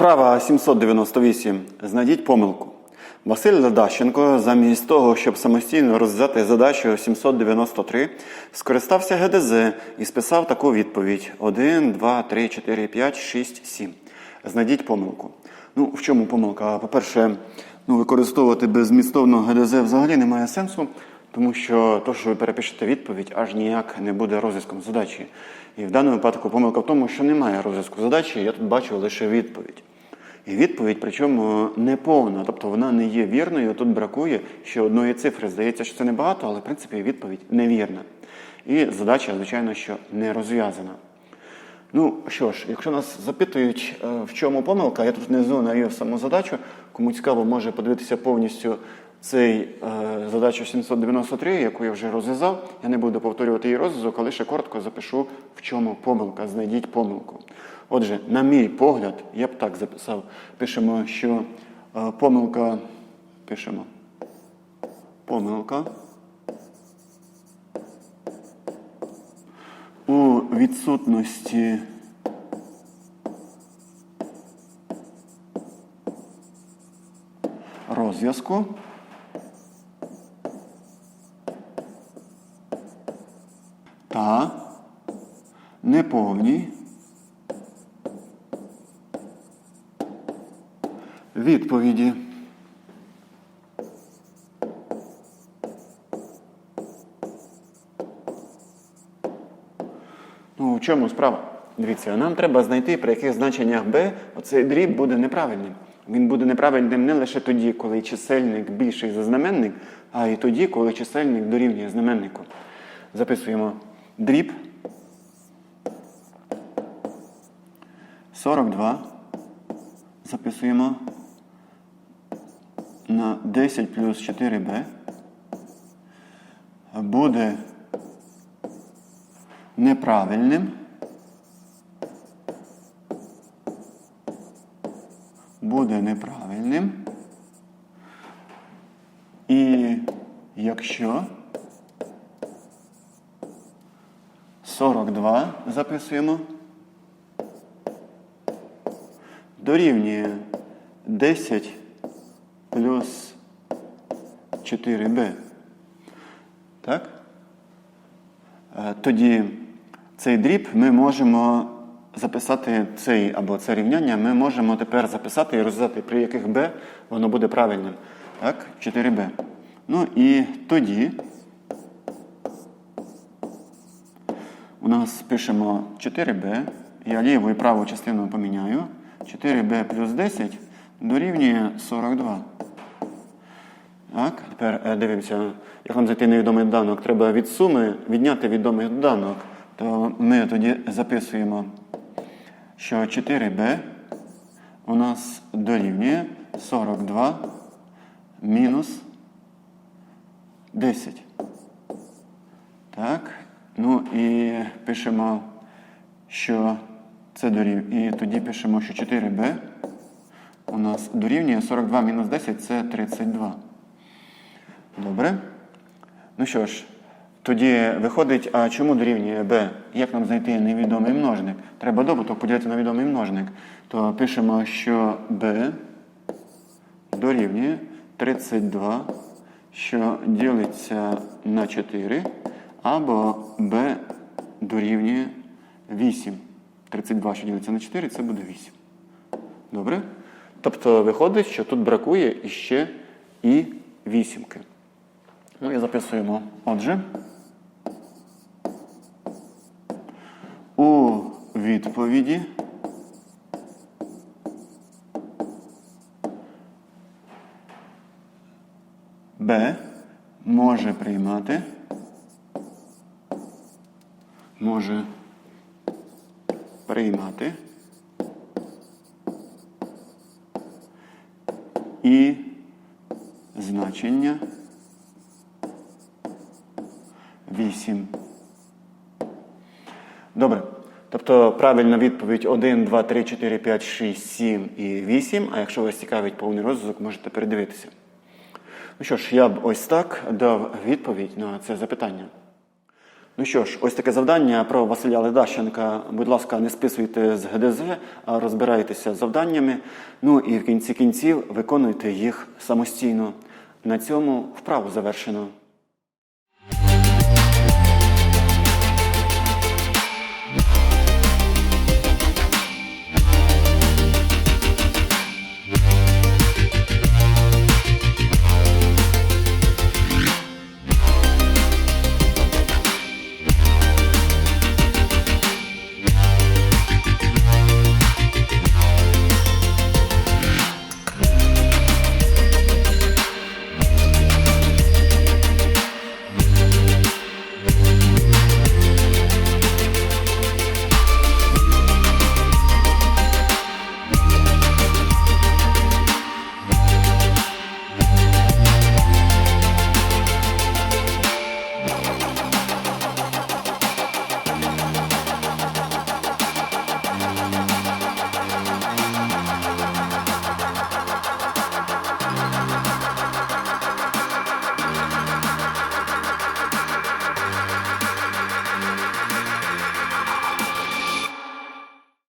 Вправа 798. Знайдіть помилку. Василь Ладащенко, замість того, щоб самостійно розв'язати задачу 793, скористався ГДЗ і списав таку відповідь: 1, 2, 3, 4, 5, 6, 7. Знайдіть помилку. Ну, в чому помилка? По-перше, ну, використовувати беззмістовно ГДЗ взагалі немає сенсу, тому що то, що ви перепишете відповідь, аж ніяк не буде розв'язком задачі. І в даному випадку помилка в тому, що немає розв'язку задачі, я тут бачу лише відповідь. І відповідь, причому не повна, тобто вона не є вірною. Тут бракує ще одної цифри. Здається, що це небагато, але в принципі відповідь невірна. І задача, звичайно, що не розв'язана. Ну що ж, якщо нас запитують, е, в чому помилка, я тут внизу навів саму задачу. Кому цікаво, може подивитися повністю цей е, задачу 793, яку я вже розв'язав. Я не буду повторювати її розв'язок, а лише коротко запишу, в чому помилка. Знайдіть помилку. Отже, на мій погляд, я б так записав. Пишемо, що е, помилка. Пишемо. Помилка. У відсутності розв'язку та неповній відповіді. Ну, в чому справа? Дивіться, нам треба знайти, при яких значеннях b оцей дріб буде неправильним. Він буде неправильним не лише тоді, коли чисельник більший за знаменник, а й тоді, коли чисельник дорівнює знаменнику. Записуємо дріб 42. Записуємо на 10 плюс 4b. Буде неправильним. Буде неправильним. І якщо 42 записуємо, дорівнює 10 плюс 4b. Так? Е, Тоді цей дріб ми можемо записати цей або це рівняння, ми можемо тепер записати і розв'язати, при яких b воно буде правильним. Так, 4b. Ну і тоді у нас пишемо 4b. Я ліву і праву частину поміняю. 4b плюс 10 дорівнює 42. Так, тепер е, дивимося, як нам знайти невідомий доданок. Треба від суми відняти відомий доданок. То ми тоді записуємо, що 4b у нас дорівнює 42 мінус 10. Так. Ну і пишемо, що це дорівнює. І тоді пишемо, що 4b у нас дорівнює 42 мінус 10 це 32. Добре. Ну що ж, тоді виходить, а чому дорівнює b? Як нам знайти невідомий множник? Треба добуток поділити на відомий множник. То пишемо, що b дорівнює 32, що ділиться на 4, або b дорівнює 8. 32, що ділиться на 4, це буде 8. Добре? Тобто виходить, що тут бракує іще і вісімки. Ну записуємо. Отже, у відповіді. Б. Може приймати, може приймати. І значення 8. Добре. Тобто правильна відповідь 1, 2, 3, 4, 5, 6, 7 і 8. А якщо вас цікавить повний розвиток, можете передивитися. Ну що ж, я б ось так дав відповідь на це запитання. Ну що ж, ось таке завдання про Василя Ледащенка. Будь ласка, не списуйте з ГДЗ, а розбирайтеся з завданнями. Ну і в кінці кінців виконуйте їх самостійно. На цьому вправу завершено.